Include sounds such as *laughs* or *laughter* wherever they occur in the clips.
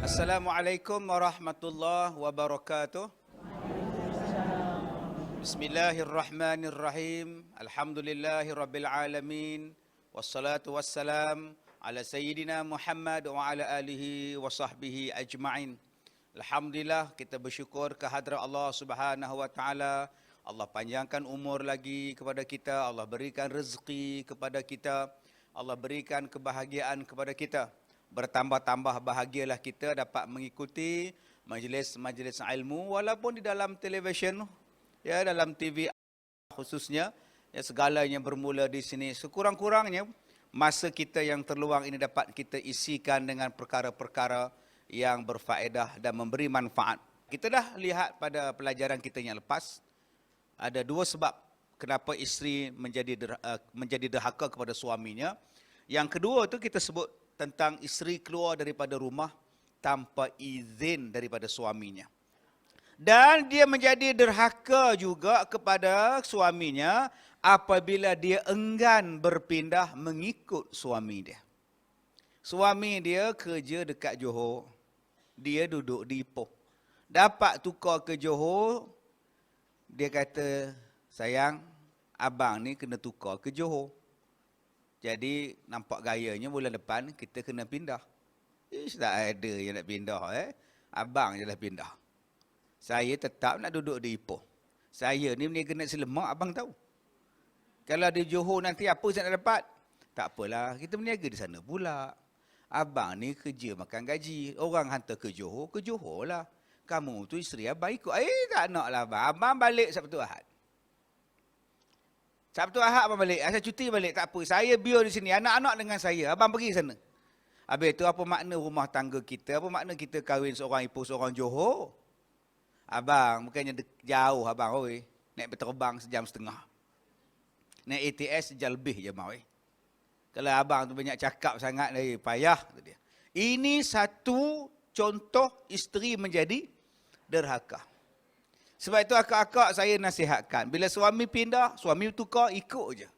Assalamualaikum warahmatullahi wabarakatuh. Bismillahirrahmanirrahim. Alhamdulillahirabbil alamin. Wassalatu wassalam ala sayyidina Muhammad wa ala alihi wa sahbihi ajma'in. Alhamdulillah kita bersyukur kehadrat Allah Subhanahu wa taala. Allah panjangkan umur lagi kepada kita, Allah berikan rezeki kepada kita, Allah berikan kebahagiaan kepada kita bertambah-tambah bahagialah kita dapat mengikuti majlis-majlis ilmu walaupun di dalam televisyen ya dalam TV khususnya ya segalanya bermula di sini sekurang-kurangnya masa kita yang terluang ini dapat kita isikan dengan perkara-perkara yang berfaedah dan memberi manfaat. Kita dah lihat pada pelajaran kita yang lepas ada dua sebab kenapa isteri menjadi uh, menjadi derhaka kepada suaminya. Yang kedua tu kita sebut tentang isteri keluar daripada rumah tanpa izin daripada suaminya. Dan dia menjadi derhaka juga kepada suaminya apabila dia enggan berpindah mengikut suami dia. Suami dia kerja dekat Johor. Dia duduk di Ipoh. Dapat tukar ke Johor, dia kata, sayang, abang ni kena tukar ke Johor. Jadi nampak gayanya bulan depan kita kena pindah. Ish tak ada yang nak pindah eh. Abang je lah pindah. Saya tetap nak duduk di Ipoh. Saya ni berniaga nak selemak abang tahu. Kalau di Johor nanti apa saya nak dapat? Tak apalah, kita berniaga di sana pula. Abang ni kerja makan gaji. Orang hantar ke Johor, ke Johor lah. Kamu tu isteri abang ikut. Eh tak nak lah abang. Abang balik Sabtu Ahad. Sabtu Ahad abang balik. Saya cuti balik. Tak apa. Saya biar di sini. Anak-anak dengan saya. Abang pergi sana. Habis itu apa makna rumah tangga kita? Apa makna kita kahwin seorang Ipoh, seorang Johor? Abang, bukannya jauh abang. Oi. Naik berterbang sejam setengah. Naik ATS sejam lebih je abang. Oi. Kalau abang tu banyak cakap sangat, eh, payah. Dia. Ini satu contoh isteri menjadi derhaka. Sebab itu akak-akak saya nasihatkan. Bila suami pindah, suami tukar, ikut je.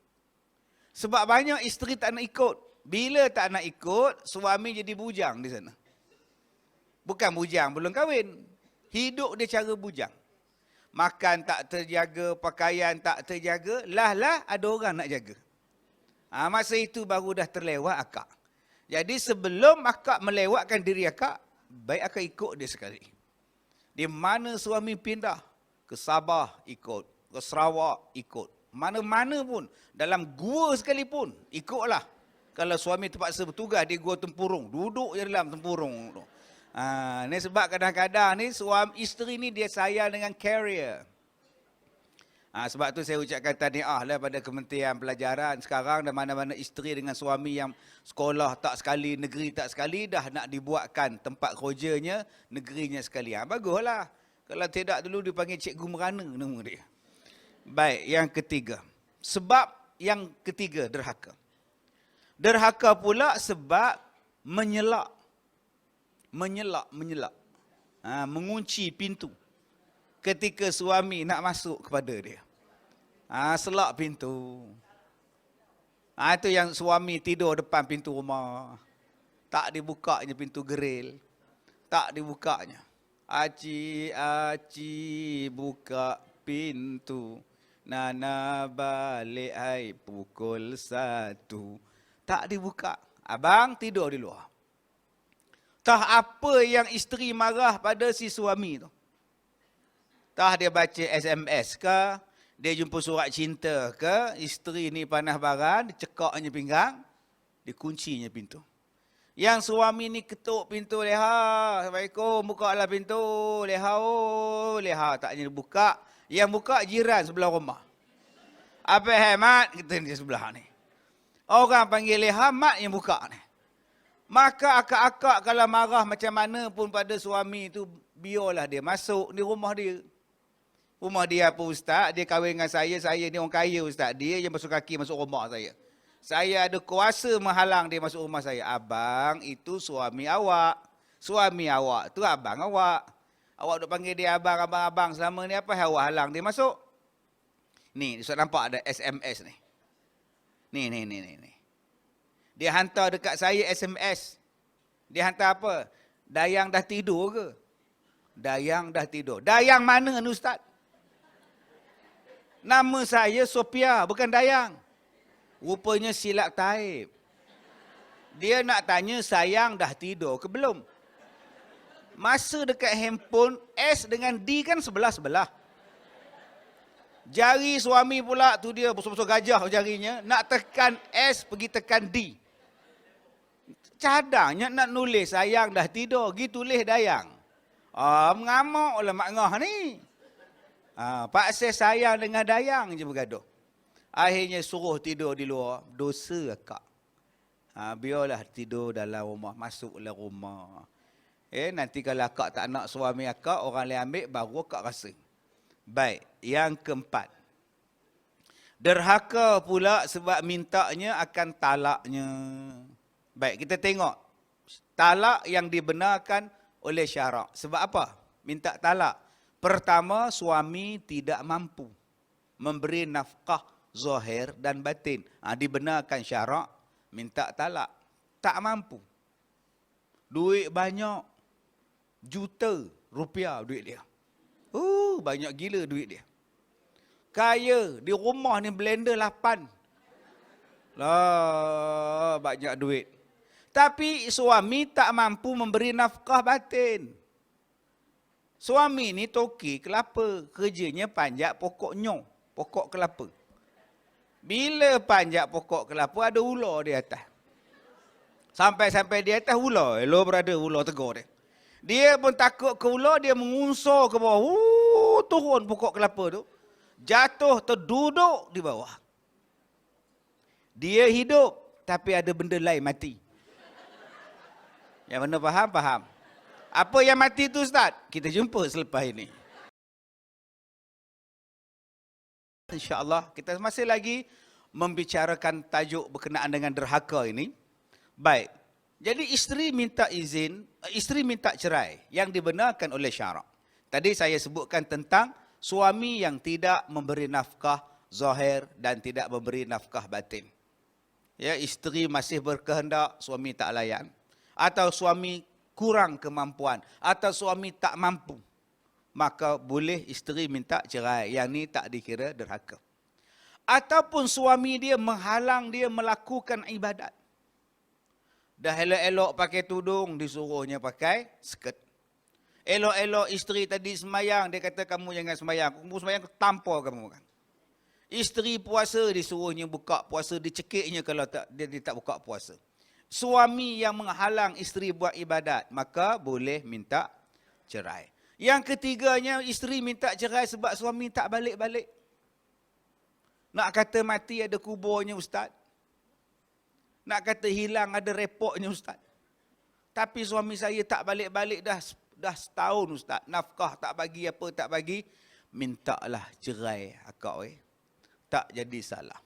Sebab banyak isteri tak nak ikut. Bila tak nak ikut, suami jadi bujang di sana. Bukan bujang, belum kahwin. Hidup dia cara bujang. Makan tak terjaga, pakaian tak terjaga, lah-lah ada orang nak jaga. Ha, masa itu baru dah terlewat akak. Jadi sebelum akak melewatkan diri akak, baik akak ikut dia sekali. Di mana suami pindah, ke Sabah ikut, ke Sarawak ikut. Mana-mana pun, dalam gua sekalipun, ikutlah. Kalau suami terpaksa bertugas di gua tempurung, duduk je dalam tempurung. Ha, ni sebab kadang-kadang ni suami isteri ni dia sayang dengan carrier. Ha, sebab tu saya ucapkan tahniah lah pada Kementerian Pelajaran sekarang dan mana-mana isteri dengan suami yang sekolah tak sekali, negeri tak sekali dah nak dibuatkan tempat kerjanya negerinya sekali. Ha, baguslah. Kalau tidak dulu dipanggil cikgu merana nama dia. Baik, yang ketiga. Sebab yang ketiga derhaka. Derhaka pula sebab menyelak. Menyelak, menyelak. Ha, mengunci pintu. Ketika suami nak masuk kepada dia. Ha, selak pintu. Ha, itu yang suami tidur depan pintu rumah. Tak dibukanya pintu geril. Tak dibukanya. Aci, aci, buka pintu. Nana balik hai pukul satu. Tak dibuka. Abang tidur di luar. Tah apa yang isteri marah pada si suami tu. Tah dia baca SMS ke. Dia jumpa surat cinta ke. Isteri ni panah barang. Dia cekaknya pinggang. Dia kuncinya pintu. Yang suami ni ketuk pintu leha. Assalamualaikum. Buka lah pintu. Leha oh. Leha tak jadi buka. Yang buka jiran sebelah rumah. Apa hemat? Kita di sebelah ni. Orang panggil leha mat yang buka ni. Maka akak-akak kalau marah macam mana pun pada suami tu. Biarlah dia masuk di rumah dia. Rumah dia apa ustaz? Dia kahwin dengan saya. Saya ni orang kaya ustaz. Dia yang masuk kaki masuk rumah saya. Saya ada kuasa menghalang dia masuk rumah saya. Abang itu suami awak. Suami awak tu abang awak. Awak duk panggil dia abang, abang, abang. Selama ni apa awak halang dia masuk? Ni, Ustaz nampak ada SMS ni. Ni, ni, ni, ni. ni. Dia hantar dekat saya SMS. Dia hantar apa? Dayang dah tidur ke? Dayang dah tidur. Dayang mana ni Ustaz? Nama saya Sophia, bukan Dayang. Rupanya silap taib. Dia nak tanya sayang dah tidur ke belum? Masa dekat handphone, S dengan D kan sebelah-sebelah. Jari suami pula tu dia besar-besar gajah jarinya. Nak tekan S, pergi tekan D. Cadangnya nak nulis sayang dah tidur. Pergi tulis dayang. Ah, mengamuk lah mak ngah ni. Ah, Pak Ses sayang dengan dayang je bergaduh. Akhirnya suruh tidur di luar. Dosa akak. Ha, biarlah tidur dalam rumah. Masuklah rumah. Eh, nanti kalau akak tak nak suami akak, orang lain ambil, baru akak rasa. Baik, yang keempat. Derhaka pula sebab mintanya akan talaknya. Baik, kita tengok. Talak yang dibenarkan oleh syarak. Sebab apa? Minta talak. Pertama, suami tidak mampu memberi nafkah zahir dan batin. Ha, dibenarkan syarak, minta talak. Tak mampu. Duit banyak. Juta rupiah duit dia. Uh, banyak gila duit dia. Kaya, di rumah ni blender lapan. Lah, banyak duit. Tapi suami tak mampu memberi nafkah batin. Suami ni toki kelapa. Kerjanya panjat pokok nyong. Pokok kelapa. Bila panjat pokok kelapa ada ular di atas. Sampai-sampai di atas ular. Hello berada ular tegur dia. Dia pun takut ke ular, dia mengunsur ke bawah. Uh, turun pokok kelapa tu. Jatuh terduduk di bawah. Dia hidup tapi ada benda lain mati. Yang mana faham? Faham. Apa yang mati tu Ustaz? Kita jumpa selepas ini. InsyaAllah kita masih lagi membicarakan tajuk berkenaan dengan derhaka ini. Baik. Jadi isteri minta izin, isteri minta cerai yang dibenarkan oleh syarak. Tadi saya sebutkan tentang suami yang tidak memberi nafkah zahir dan tidak memberi nafkah batin. Ya, isteri masih berkehendak, suami tak layan. Atau suami kurang kemampuan atau suami tak mampu maka boleh isteri minta cerai. Yang ni tak dikira derhaka. Ataupun suami dia menghalang dia melakukan ibadat. Dah elok-elok pakai tudung, disuruhnya pakai skirt. Elok-elok isteri tadi semayang, dia kata kamu jangan semayang. Kamu semayang, tampar kamu kan. Isteri puasa, disuruhnya buka puasa, dicekiknya kalau tak, dia, dia tak buka puasa. Suami yang menghalang isteri buat ibadat, maka boleh minta cerai. Yang ketiganya, isteri minta cerai sebab suami tak balik-balik. Nak kata mati ada kuburnya Ustaz. Nak kata hilang ada repotnya Ustaz. Tapi suami saya tak balik-balik dah dah setahun Ustaz. Nafkah tak bagi apa tak bagi. Mintalah cerai akak eh. Tak jadi salah.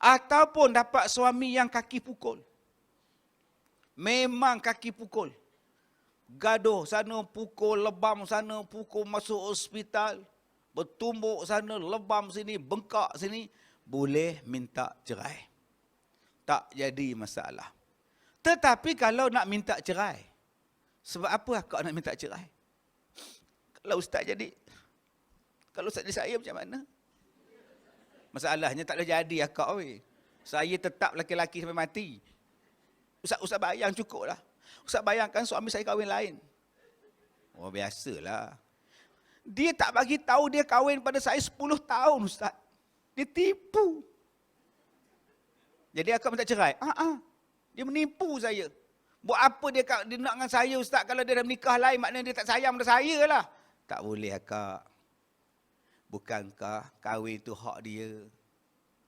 Ataupun dapat suami yang kaki pukul. Memang kaki pukul gaduh sana, pukul lebam sana, pukul masuk hospital, bertumbuk sana, lebam sini, bengkak sini, boleh minta cerai. Tak jadi masalah. Tetapi kalau nak minta cerai, sebab apa akak nak minta cerai? Kalau ustaz jadi, kalau ustaz jadi saya macam mana? Masalahnya tak boleh jadi akak. We. Saya tetap laki-laki sampai mati. Ustaz, ustaz bayang cukup lah. Ustaz bayangkan suami saya kahwin lain. Oh biasalah. Dia tak bagi tahu dia kahwin pada saya 10 tahun Ustaz. Dia tipu. Jadi akak minta cerai. Ah, ah. Dia menipu saya. Buat apa dia, dia nak dengan saya Ustaz kalau dia dah menikah lain maknanya dia tak sayang pada saya lah. Tak boleh akak. Bukankah kahwin itu hak dia.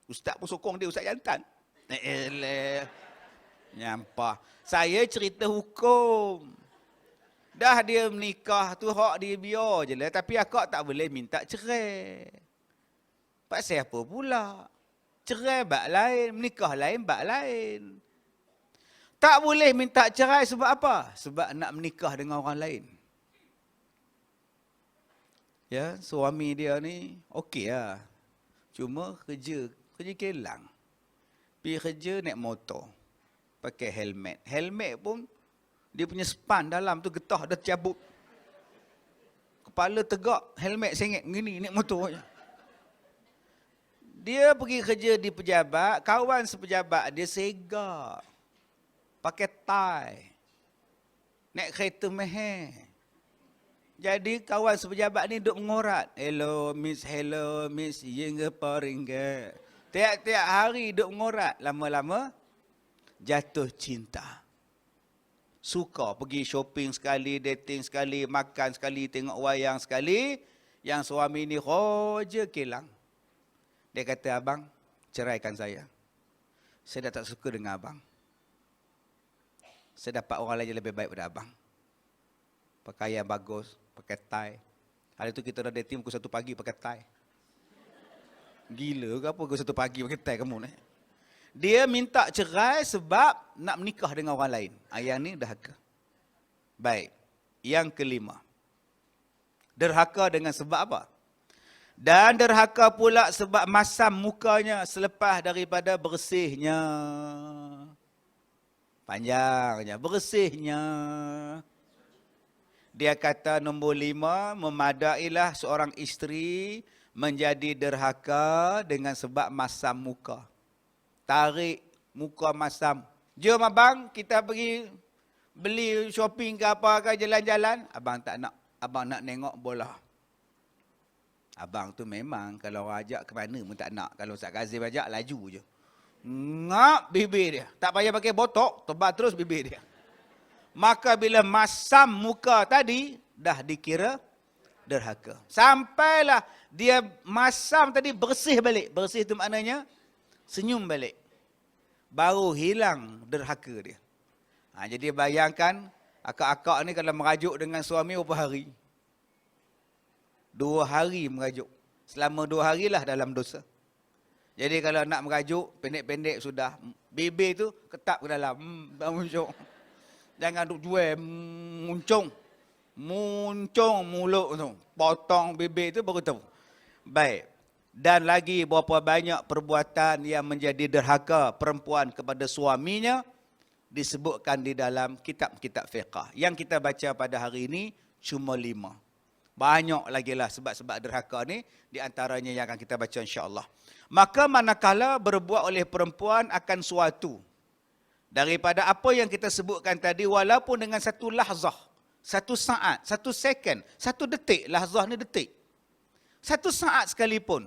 Ustaz pun sokong dia Ustaz jantan. Eh, eh, Nyampah. Saya cerita hukum. Dah dia menikah tu hak dia biar je lah. Tapi akak tak boleh minta cerai. Pak siapa pula? Cerai bak lain, menikah lain bak lain. Tak boleh minta cerai sebab apa? Sebab nak menikah dengan orang lain. Ya, suami dia ni okey lah. Cuma kerja, kerja kelang. Pergi kerja naik motor pakai helmet. Helmet pun Dia punya span dalam tu getah dah cabut. Kepala tegak, helmet sengit gini naik motor. Dia pergi kerja di pejabat, kawan sepejabat dia segak. Pakai tie. Naik kereta meher. Jadi kawan sepejabat ni duk mengorat. Hello Miss, hello Miss, yengge paringge. Tiap-tiap hari duk mengorat. Lama-lama jatuh cinta. Suka pergi shopping sekali, dating sekali, makan sekali, tengok wayang sekali. Yang suami ni roja kilang. Dia kata, abang, ceraikan saya. Saya dah tak suka dengan abang. Saya dapat orang lain yang lebih baik daripada abang. Pakaian bagus, pakai tie. Hari tu kita dah dating pukul satu pagi pakai tie. Gila ke apa pukul satu pagi pakai tie kamu ni? Dia minta cerai sebab nak menikah dengan orang lain. Ayang ni derhaka. Baik. Yang kelima. Derhaka dengan sebab apa? Dan derhaka pula sebab masam mukanya selepas daripada bersihnya. Panjangnya. Bersihnya. Dia kata nombor lima, memadailah seorang isteri menjadi derhaka dengan sebab masam muka. Tarik muka masam. Jom abang, kita pergi beli shopping ke apa ke jalan-jalan. Abang tak nak. Abang nak tengok bola. Abang tu memang kalau orang ajak ke mana pun tak nak. Kalau Ustaz Kazim ajak, laju je. Ngap bibir dia. Tak payah pakai botok, tebal terus bibir dia. Maka bila masam muka tadi, dah dikira derhaka. Sampailah dia masam tadi bersih balik. Bersih itu maknanya senyum balik. Baru hilang derhaka dia. Ha, jadi bayangkan, akak-akak ni kalau merajuk dengan suami berapa hari? Dua hari merajuk. Selama dua hari lah dalam dosa. Jadi kalau nak merajuk, pendek-pendek sudah. Bibir tu ketap ke dalam. Hmm, muncul. Jangan duk jual muncung. Muncung mulut tu. Potong bibir tu baru tahu. Baik. Dan lagi berapa banyak perbuatan yang menjadi derhaka perempuan kepada suaminya disebutkan di dalam kitab-kitab fiqah. Yang kita baca pada hari ini cuma lima. Banyak lagi lah sebab-sebab derhaka ni di antaranya yang akan kita baca insya-Allah. Maka manakala berbuat oleh perempuan akan suatu daripada apa yang kita sebutkan tadi walaupun dengan satu lahzah, satu saat, satu second, satu detik, lahzah ni detik. Satu saat sekalipun,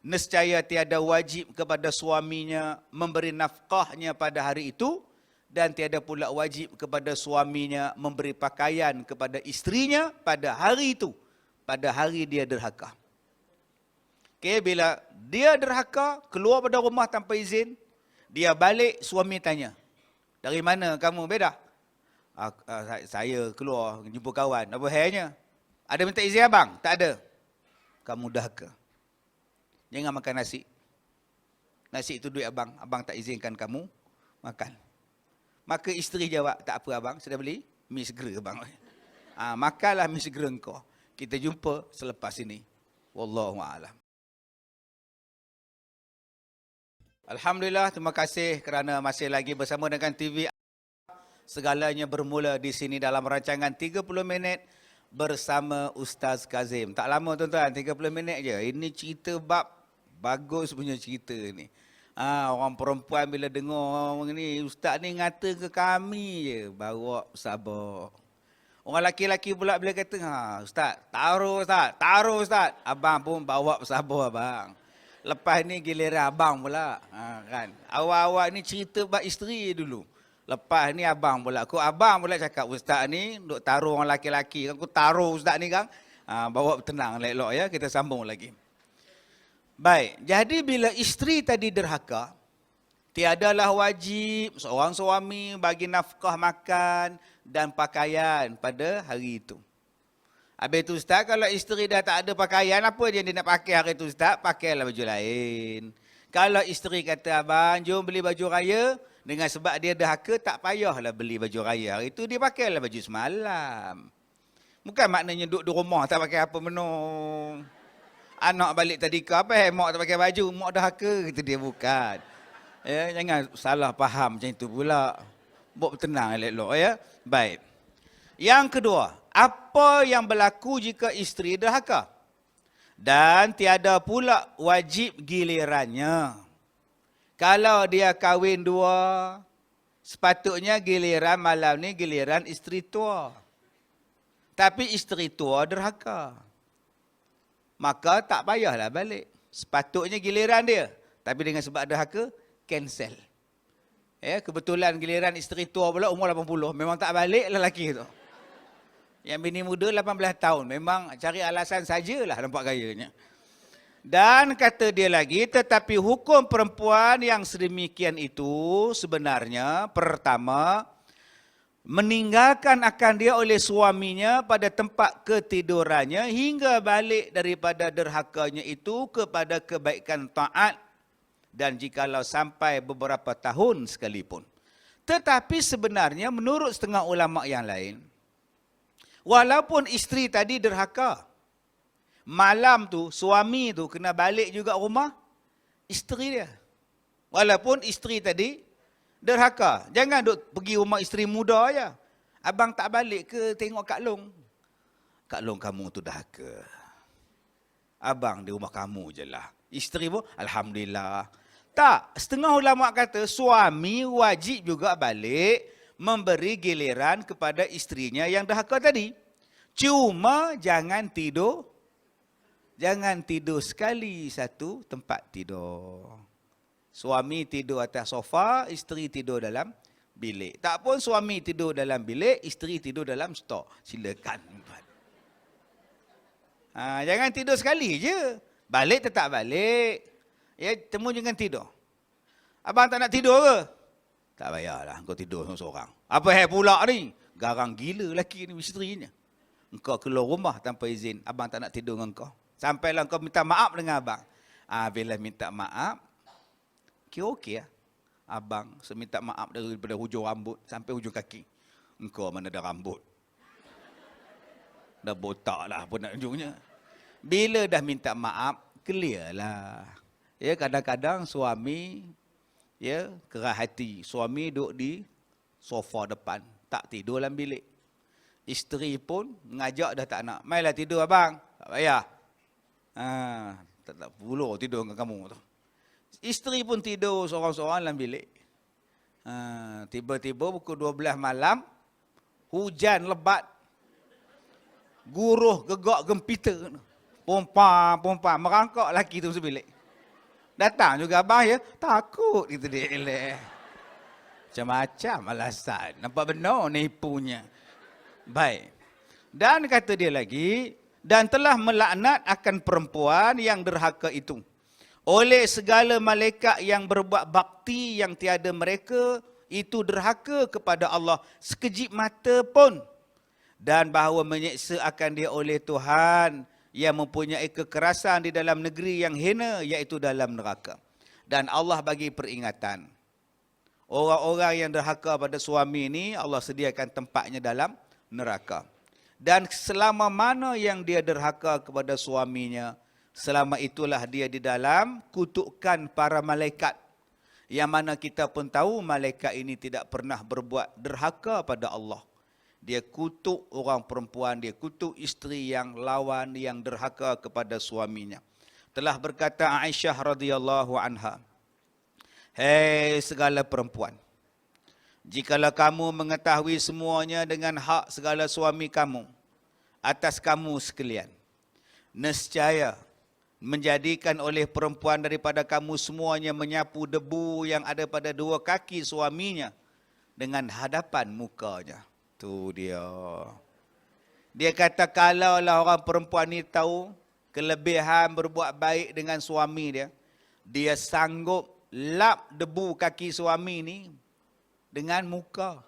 nescaya tiada wajib kepada suaminya memberi nafkahnya pada hari itu dan tiada pula wajib kepada suaminya memberi pakaian kepada istrinya pada hari itu, pada hari dia derhaka. Okay, bila dia derhaka, keluar pada rumah tanpa izin, dia balik, suami tanya, dari mana kamu beda? Uh, uh, saya keluar jumpa kawan. Apa halnya? Ada minta izin abang? Tak ada. Kamu dah ke? Jangan makan nasi. Nasi itu duit abang. Abang tak izinkan kamu makan. Maka isteri jawab, tak apa abang, sudah beli? Mi segera abang. Ha, *laughs* makanlah mi segera engkau. Kita jumpa selepas ini. Wallahu'alam. Alhamdulillah, terima kasih kerana masih lagi bersama dengan TV. Segalanya bermula di sini dalam rancangan 30 minit bersama Ustaz Kazim. Tak lama tuan-tuan, 30 minit je. Ini cerita bab bagus punya cerita ni. Ha, orang perempuan bila dengar orang ni, Ustaz ni ngata ke kami je, bawa sabar. Orang laki-laki pula bila kata, ha, Ustaz, taruh Ustaz, taruh Ustaz. Abang pun bawa sabar abang. Lepas ni giliran abang pula. Ha, kan? Awal-awal ni cerita bab isteri dulu. Lepas ni abang pula. Aku abang pula cakap ustaz ni duk taruh orang laki-laki. Aku taruh ustaz ni kan. Ha, bawa tenang elok ya. Kita sambung lagi. Baik. Jadi bila isteri tadi derhaka. Tiadalah wajib seorang suami bagi nafkah makan dan pakaian pada hari itu. Habis tu Ustaz, kalau isteri dah tak ada pakaian, apa dia nak pakai hari tu Ustaz? Pakailah baju lain. Kalau isteri kata, abang, jom beli baju raya, dengan sebab dia dahaka, tak payahlah beli baju raya. Hari tu dia pakailah baju semalam. Bukan maknanya duduk di rumah tak pakai apa menung. Anak balik tadi ke apa, eh, mak tak pakai baju, mak dahaka, itu dia bukan. Ya, jangan salah faham macam itu pula. Buat tenang elok-elok ya. Baik. Yang kedua, apa yang berlaku jika isteri derhaka? Dan tiada pula wajib gilirannya. Kalau dia kahwin dua, sepatutnya giliran malam ni giliran isteri tua. Tapi isteri tua derhaka. Maka tak payahlah balik. Sepatutnya giliran dia. Tapi dengan sebab derhaka, cancel. Ya, kebetulan giliran isteri tua pula umur 80. Memang tak balik lelaki tu. Yang bini muda 18 tahun. Memang cari alasan sajalah nampak gayanya. Dan kata dia lagi, tetapi hukum perempuan yang sedemikian itu sebenarnya pertama, meninggalkan akan dia oleh suaminya pada tempat ketidurannya hingga balik daripada derhakanya itu kepada kebaikan taat dan jikalau sampai beberapa tahun sekalipun. Tetapi sebenarnya menurut setengah ulama yang lain, Walaupun isteri tadi derhaka. Malam tu suami tu kena balik juga rumah isteri dia. Walaupun isteri tadi derhaka. Jangan duk pergi rumah isteri muda aja. Abang tak balik ke tengok Kak Long? Kak Long kamu tu derhaka. Abang di rumah kamu je lah. Isteri pun Alhamdulillah. Tak, setengah ulama kata suami wajib juga balik memberi giliran kepada istrinya yang dahaka tadi. Cuma jangan tidur. Jangan tidur sekali satu tempat tidur. Suami tidur atas sofa, isteri tidur dalam bilik. Tak pun suami tidur dalam bilik, isteri tidur dalam stok. Silakan. Ha, jangan tidur sekali je. Balik tetap balik. Ya, temu jangan tidur. Abang tak nak tidur ke? Tak payahlah kau tidur seorang-seorang. Apa hal pula ni? Garang gila lelaki ni isterinya. Engkau keluar rumah tanpa izin. Abang tak nak tidur dengan kau. Sampailah kau minta maaf dengan abang. Ah, bila minta maaf, kira okey lah. Abang seminta maaf daripada hujung rambut sampai hujung kaki. Engkau mana ada rambut. Dah botak lah pun nak ujungnya. Bila dah minta maaf, clear lah. Ya, kadang-kadang suami ya kerah hati suami duduk di sofa depan tak tidur dalam bilik isteri pun ngajak dah tak nak mailah tidur abang tak payah ha tak tak perlu tidur dengan kamu tu isteri pun tidur seorang-seorang dalam bilik ha tiba-tiba pukul 12 malam hujan lebat guruh gegak gempita pompa pompa merangkak laki tu sebilik Datang juga abang ya. Takut gitu dia. Eleh. Macam-macam alasan. Nampak benar nipunya. Baik. Dan kata dia lagi. Dan telah melaknat akan perempuan yang derhaka itu. Oleh segala malaikat yang berbuat bakti yang tiada mereka. Itu derhaka kepada Allah. Sekejip mata pun. Dan bahawa menyeksa akan dia oleh Tuhan yang mempunyai kekerasan di dalam negeri yang hina iaitu dalam neraka. Dan Allah bagi peringatan. Orang-orang yang derhaka pada suami ini Allah sediakan tempatnya dalam neraka. Dan selama mana yang dia derhaka kepada suaminya, selama itulah dia di dalam kutukan para malaikat. Yang mana kita pun tahu malaikat ini tidak pernah berbuat derhaka pada Allah dia kutuk orang perempuan, dia kutuk isteri yang lawan, yang derhaka kepada suaminya. Telah berkata Aisyah radhiyallahu anha, Hei segala perempuan, jikalau kamu mengetahui semuanya dengan hak segala suami kamu, atas kamu sekalian, nescaya menjadikan oleh perempuan daripada kamu semuanya menyapu debu yang ada pada dua kaki suaminya dengan hadapan mukanya. Tu dia. Dia kata kalau lah orang perempuan ni tahu kelebihan berbuat baik dengan suami dia, dia sanggup lap debu kaki suami ni dengan muka.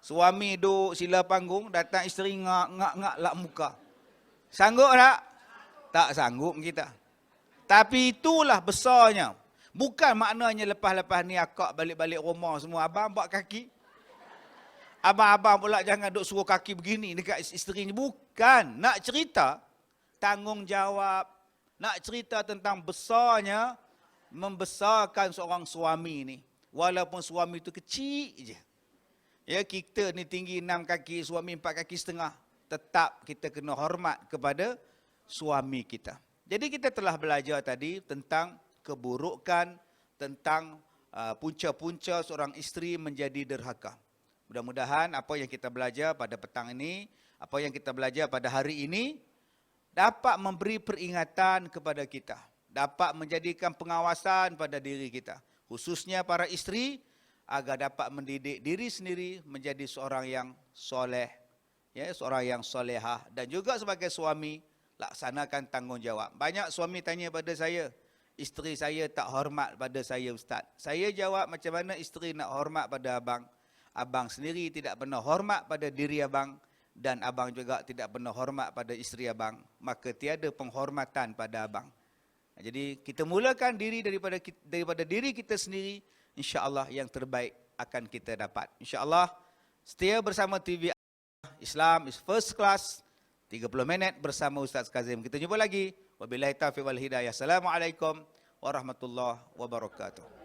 Suami duduk sila panggung, datang isteri ngak-ngak lap muka. Sanggup tak? Tak sanggup kita. Tapi itulah besarnya. Bukan maknanya lepas-lepas ni akak balik-balik rumah semua. Abang buat kaki. Abang-abang pula jangan duk suruh kaki begini dekat isteri ni. Bukan. Nak cerita tanggungjawab. Nak cerita tentang besarnya membesarkan seorang suami ni. Walaupun suami itu kecil je. Ya kita ni tinggi enam kaki, suami empat kaki setengah. Tetap kita kena hormat kepada suami kita. Jadi kita telah belajar tadi tentang keburukan, tentang uh, punca-punca seorang isteri menjadi derhaka. Mudah-mudahan apa yang kita belajar pada petang ini, apa yang kita belajar pada hari ini dapat memberi peringatan kepada kita, dapat menjadikan pengawasan pada diri kita, khususnya para isteri agar dapat mendidik diri sendiri menjadi seorang yang soleh, ya, seorang yang solehah dan juga sebagai suami laksanakan tanggungjawab. Banyak suami tanya pada saya, isteri saya tak hormat pada saya ustaz. Saya jawab macam mana isteri nak hormat pada abang? Abang sendiri tidak pernah hormat pada diri abang dan abang juga tidak pernah hormat pada isteri abang, maka tiada penghormatan pada abang. Jadi kita mulakan diri daripada daripada diri kita sendiri insya-Allah yang terbaik akan kita dapat. Insya-Allah setia bersama TV Islam is first class 30 minit bersama Ustaz Kazim. Kita jumpa lagi. Wabillahi taufiq wal hidayah. Assalamualaikum warahmatullahi wabarakatuh.